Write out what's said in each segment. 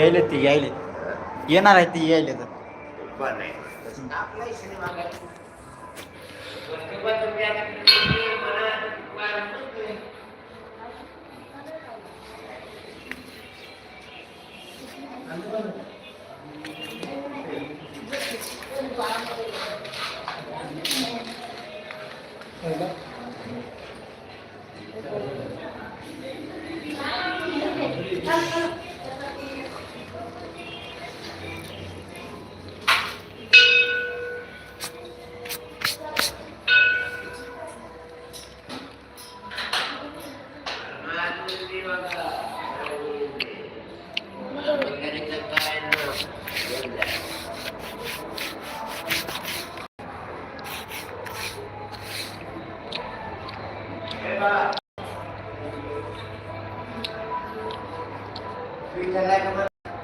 यायले ती यायले येणार आहे ती यायले तर पण नाही आपला सिनेमा काय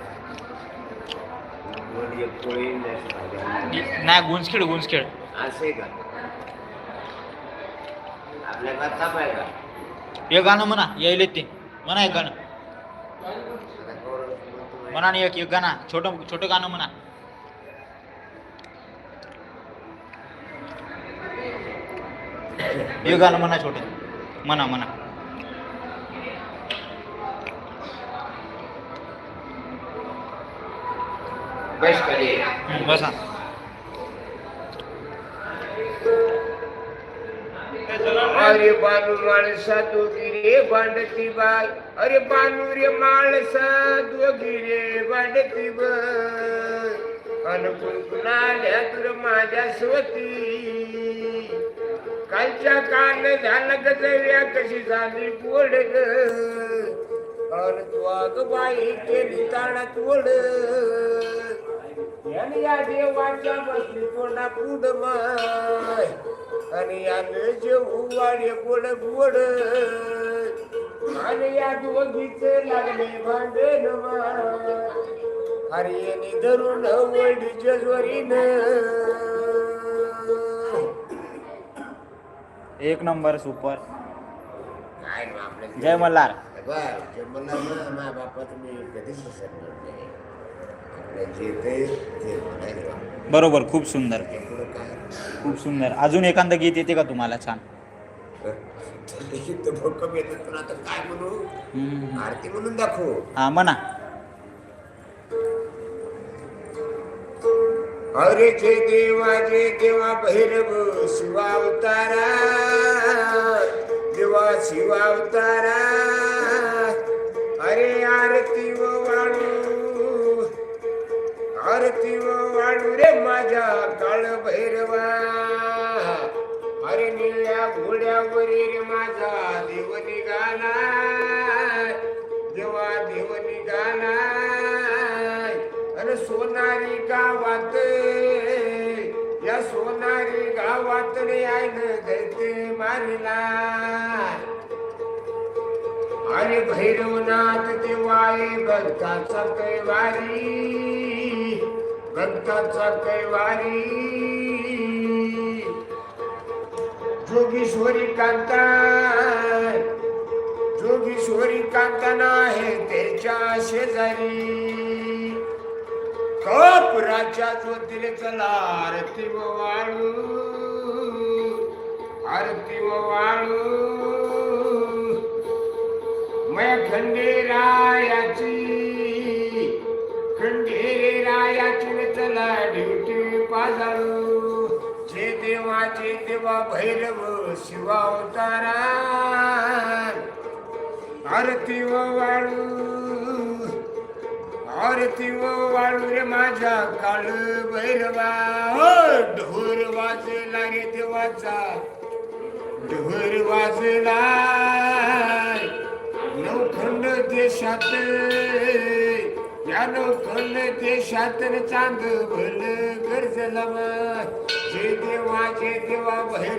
नाही गुंजखेड गुंजखेड. असे का? आपल्या करता पाहिजे का हे गाणं म्हणा यायले ते. म्हणा एक गाणं. म्हणा एक एक गाणं. छोटं छोटं गाणं म्हणा. हे गाणं म्हणा छोटं. म्हणा म्हणा. बस. अरे बानू माणसा दोघी भांडती बाय अरे बानू रे माणसा दोघी रे बांडती बाय तुर माझ्या स्वती. कालच्या कान झालं गजव्या कशी झाली गोड ग. अन तू अग बाई केली ताणात ओढ या देवाच्या बसली तोंडा पुढ माय. आणि यानं जेवू वाडे गोड गोड. आणि या दोघीच लागले भांडण माय अरे यांनी धरून वडी जजवरीन. एक नंबर सुपर. काय ना आपल्या जय मल्हार. बर जे मला ना मा बापाचं मी कधीच विसरणार नाही. जे ते बरोबर खूप सुंदर. ते पुढं काय? खूप सुंदर. अजून एखादं गीत येते का तुम्हाला? छान. लिखित भक्कम येतात पण आता काय म्हणू? हम्म. आरती म्हणून दाखवू? हा म्हणा. अरे जे देवा जे देवा भैरव शिवावतारा देवा शिवावतारा अरे निळ्या घोड्यावरी माझा देव निघाला देवा देव निघाला अरे सोनारी गावात या सोनारी गावात रे आईन दैते मारला अरे भैरवनाथ देवाय भक्ताचा कैवारी भक्ताचा कैवारी. जोगीश्वरी कांता जोगीश्वरी कांताना आहे त्याच्या शेजारी कपराच्या ज्योतीने चला आरती व वाळू. आरती व वाळू. मय खंडेरायाची खंडेरे रायाची चला ड्युटी पाजाळू माझे देवा भैरव शिवावतारा आरती व वाळू आरती व वाळू रे माझ्या काळ भैरवा. हो, ढोर वाजला रे देवाचा ढोर वाजला. नवखंड देशात या नवखंड देशात चांद भल गरजला जे देवा जे देवा भैर